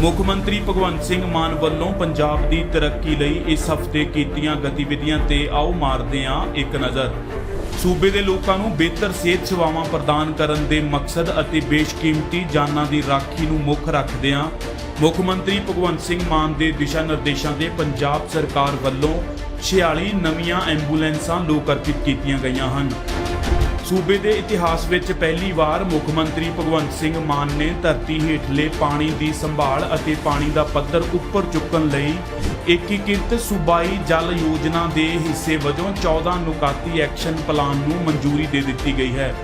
ਮੁੱਖ ਮੰਤਰੀ ਭਗਵੰਤ ਸਿੰਘ ਮਾਨ ਵੱਲੋਂ ਪੰਜਾਬ ਦੀ ਤਰੱਕੀ ਲਈ ਇਸ ਹਫ਼ਤੇ ਕੀਤੀਆਂ ਗਤੀਵਿਧੀਆਂ ਤੇ ਆਓ ਮਾਰਦੇ ਹਾਂ ਇੱਕ ਨਜ਼ਰ। ਸੂਬੇ ਦੇ ਲੋਕਾਂ ਨੂੰ ਬਿਹਤਰ ਸਿਹਤ ਸੇਵਾਵਾਂ ਪ੍ਰਦਾਨ ਕਰਨ ਦੇ ਮਕਸਦ ਅਤੇ ਬੇਸ਼ਕੀਮਤੀ ਜਾਨਾਂ ਦੀ ਰਾਖੀ ਨੂੰ ਮੁੱਖ ਰੱਖਦਿਆਂ ਮੁੱਖ ਮੰਤਰੀ ਭਗਵੰਤ ਸਿੰਘ ਮਾਨ ਦੇ ਦਿਸ਼ਾ ਨਿਰਦੇਸ਼ਾਂ ਦੇ ਪੰਜਾਬ ਸਰਕਾਰ ਵੱਲੋਂ 46 ਨਵੀਆਂ ਐਂਬੂਲੈਂਸਾਂ ਲੋਕ ਅਰਪਿਤ ਕੀਤੀਆਂ ਗਈਆਂ ਹਨ। ਸੂਬੇ ਦੇ ਇਤਿਹਾਸ ਵਿੱਚ ਪਹਿਲੀ ਵਾਰ ਮੁੱਖ ਮੰਤਰੀ ਭਗਵੰਤ ਸਿੰਘ ਮਾਨ ਨੇ ਧਰਤੀ ਹੇਠਲੇ ਪਾਣੀ ਦੀ ਸੰਭਾਲ ਅਤੇ ਪਾਣੀ ਦਾ ਪੱਧਰ ਉੱਪਰ ਚੁੱਕਣ ਲਈ ਏਕੀਕ੍ਰਿਤ ਸੂਬਾਈ ਜਲ ਯੋਜਨਾ ਦੇ ਹਿੱਸੇ ਵਜੋਂ 14 ਨੁਕਾਤੀ ਐਕਸ਼ਨ ਪਲਾਨ ਨੂੰ ਮਨਜ਼ੂਰੀ ਦੇ ਦਿੱਤੀ ਗਈ ਹੈ।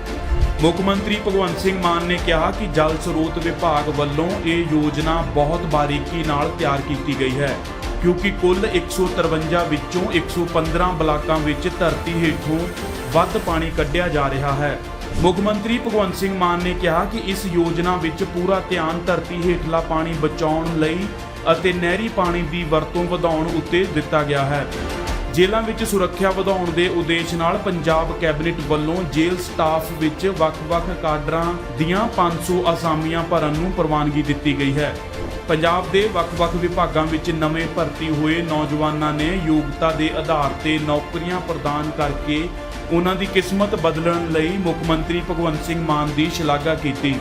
ਮੁੱਖ ਮੰਤਰੀ ਭਗਵੰਤ ਸਿੰਘ ਮਾਨ ਨੇ ਕਿਹਾ ਕਿ ਜਲ ਸਰੋਤ ਵਿਭਾਗ ਵੱਲੋਂ ਇਹ ਯੋਜਨਾ ਬਹੁਤ ਬਾਰੀਕੀ ਨਾਲ ਤਿਆਰ ਕੀਤੀ ਗਈ ਹੈ, ਕਿਉਂਕਿ ਕੁੱਲ 153 ਵਿੱਚੋਂ 115 ਬਲਾਕਾਂ ਵਿੱਚ ਧਰਤੀ ਹੇਠੋਂ ਵੱਧ ਪਾਣੀ ਕੱਢਿਆ ਜਾ ਰਿਹਾ ਹੈ। ਮੁੱਖ ਮੰਤਰੀ ਭਗਵੰਤ ਸਿੰਘ ਮਾਨ ਨੇ ਕਿਹਾ ਕਿ ਇਸ ਯੋਜਨਾ ਵਿੱਚ ਪੂਰਾ ਧਿਆਨ ਧਰਤੀ ਹੇਠਲਾ ਪਾਣੀ ਬਚਾਉਣ ਲਈ ਅਤੇ ਨਹਿਰੀ ਪਾਣੀ ਦੀ ਵਰਤੋਂ ਵਧਾਉਣ ਉੱਤੇ ਦਿੱਤਾ ਗਿਆ ਹੈ। ਜੇਲ੍ਹਾਂ ਵਿੱਚ ਸੁਰੱਖਿਆ ਵਧਾਉਣ ਦੇ ਉਦੇਸ਼ ਨਾਲ ਪੰਜਾਬ ਕੈਬਨਿਟ ਵੱਲੋਂ ਜੇਲ੍ਹ ਸਟਾਫ ਵਿੱਚ ਵੱਖ-ਵੱਖ ਕਾਡਰਾਂ ਦੀਆਂ 500 ਅਸਾਮੀਆਂ ਭਰਨ ਨੂੰ ਪ੍ਰਵਾਨਗੀ ਦਿੱਤੀ ਗਈ ਹੈ। ਪੰਜਾਬ ਦੇ ਵੱਖ-ਵੱਖ ਵਿਭਾਗਾਂ ਵਿੱਚ ਨਵੇਂ ਭਰਤੀ ਹੋਏ ਨੌਜਵਾਨਾਂ ਨੇ ਯੋਗਤਾ ਦੇ ਆਧਾਰ ਤੇ ਨੌਕਰੀਆਂ ਪ੍ਰਦਾਨ ਕਰਕੇ ਉਹਨਾਂ ਦੀ ਕਿਸਮਤ ਬਦਲਣ ਲਈ ਮੁੱਖ ਮੰਤਰੀ ਭਗਵੰਤ ਸਿੰਘ ਮਾਨ ਦੀ ਸ਼ਲਾਘਾ ਕੀਤੀ।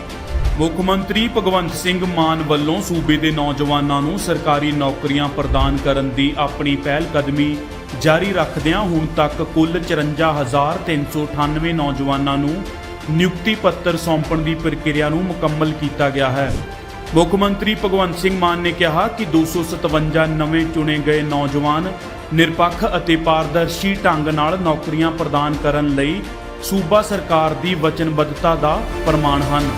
ਮੁੱਖ ਮੰਤਰੀ ਭਗਵੰਤ ਸਿੰਘ ਮਾਨ ਵੱਲੋਂ ਸੂਬੇ ਦੇ ਨੌਜਵਾਨਾਂ ਨੂੰ ਸਰਕਾਰੀ ਨੌਕਰੀਆਂ ਪ੍ਰਦਾਨ ਕਰਨ ਦੀ ਆਪਣੀ ਪਹਿਲ ਕਦਮੀ ਜਾਰੀ ਰੱਖਦਿਆਂ ਹੁਣ ਤੱਕ ਕੁੱਲ 54398 ਨੌਜਵਾਨਾਂ ਨੂੰ ਨਿਯੁਕਤੀ ਪੱਤਰ ਸੌਂਪਣ ਦੀ ਪ੍ਰਕਿਰਿਆ ਨੂੰ ਮੁਕੰਮਲ ਕੀਤਾ ਗਿਆ ਹੈ। ਮੁੱਖ ਮੰਤਰੀ ਭਗਵੰਤ ਸਿੰਘ ਮਾਨ ਨੇ ਕਿਹਾ ਕਿ 257 ਨਵੇਂ ਚੁਣੇ ਗਏ ਨੌਜਵਾਨ ਨਿਰਪੱਖ ਅਤੇ ਪਾਰਦਰਸ਼ੀ ਢੰਗ ਨਾਲ ਨੌਕਰੀਆਂ ਪ੍ਰਦਾਨ ਕਰਨ ਲਈ ਸੂਬਾ ਸਰਕਾਰ ਦੀ ਵਚਨਬੱਧਤਾ ਦਾ ਪ੍ਰਮਾਣ ਹਨ।